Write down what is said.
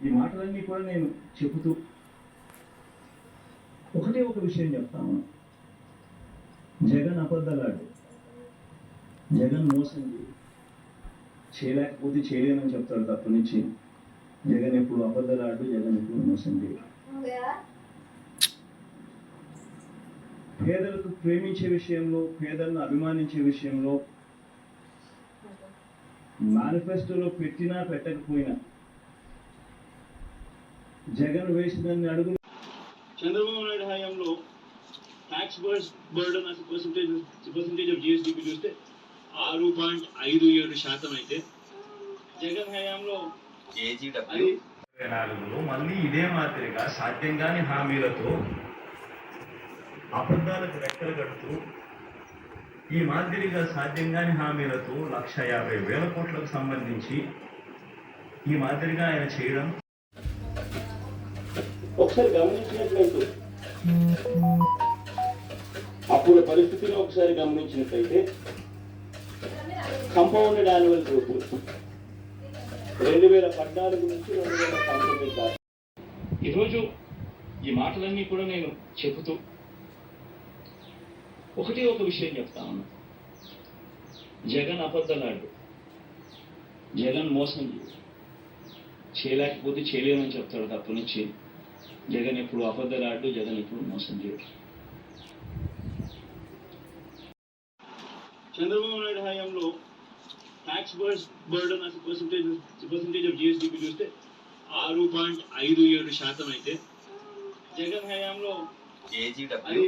ఈ మాటలన్నీ కూడా నేను చెబుతూ ఒకటే ఒక విషయం చెప్తాను జగన్ అబద్ధలాడు. జగన్ మోసం చేయలేకపోతే చేయలేనని చెప్తాడు తప్ప నుంచి జగన్ ఎప్పుడు అబద్ధలాడు జగన్ ఎప్పుడు మోసం చేయడు పేదలకు ప్రేమించే విషయంలో పేదలను అభిమానించే విషయంలో మేనిఫెస్టోలో పెట్టినా పెట్టకపోయినా జగన్ వేసిన అడుగులు చంద్రబాబు నాయుడు హయాంలో ట్యాక్స్ బర్డన్ అసలు పర్సంటేజ్ పర్సంటేజ్ ఆఫ్ జిఎస్డిపి చూస్తే ఆరు పాయింట్ ఐదు ఏడు శాతం అయితే జగన్ హయాంలో కేజీడబ్ల్యూ. నాలుగులో మళ్ళీ ఇదే మాదిరిగా సాధ్యం కాని హామీలతో అబద్ధాలకు రెక్కలు కడుతూ ఈ మాదిరిగా సాధ్యం కాని హామీలతో లక్ష యాభై వేల కోట్లకు సంబంధించి ఈ మాదిరిగా ఆయన చేయడం ఒకసారి గమనించినట్లయితే అప్పుడు పరిస్థితిని ఒకసారి గమనించినట్లయితే కంపౌండెడ్ యాన్యువల్ గ్రోత్ రెండు వేల పద్నాలుగు నుంచి రెండు వేల పంతొమ్మిది దాకా. ఈరోజు ఈ మాటలన్నీ కూడా నేను చెబుతూ ఒకటి ఒక విషయం చెప్తా ఉన్నా. జగన్ అబద్ధలాడు జగన్ మోసం చేయలేకపోతే చేయలేమని చెప్తాడు తప్ప నుంచి జగన్ ఎప్పుడు అబద్ధలాడు జగన్ ఎప్పుడు మోసం చేయడు. చంద్రబాబు నాయుడు హయాంలో ట్యాక్స్ బర్డన్ అసలు పర్సంటేజ్ పర్సంటేజ్ ఆఫ్ జిఎస్డిపి చూస్తే ఆరు పాయింట్ ఐదు ఏడు శాతం అయితే జగన్ హయాంలో అది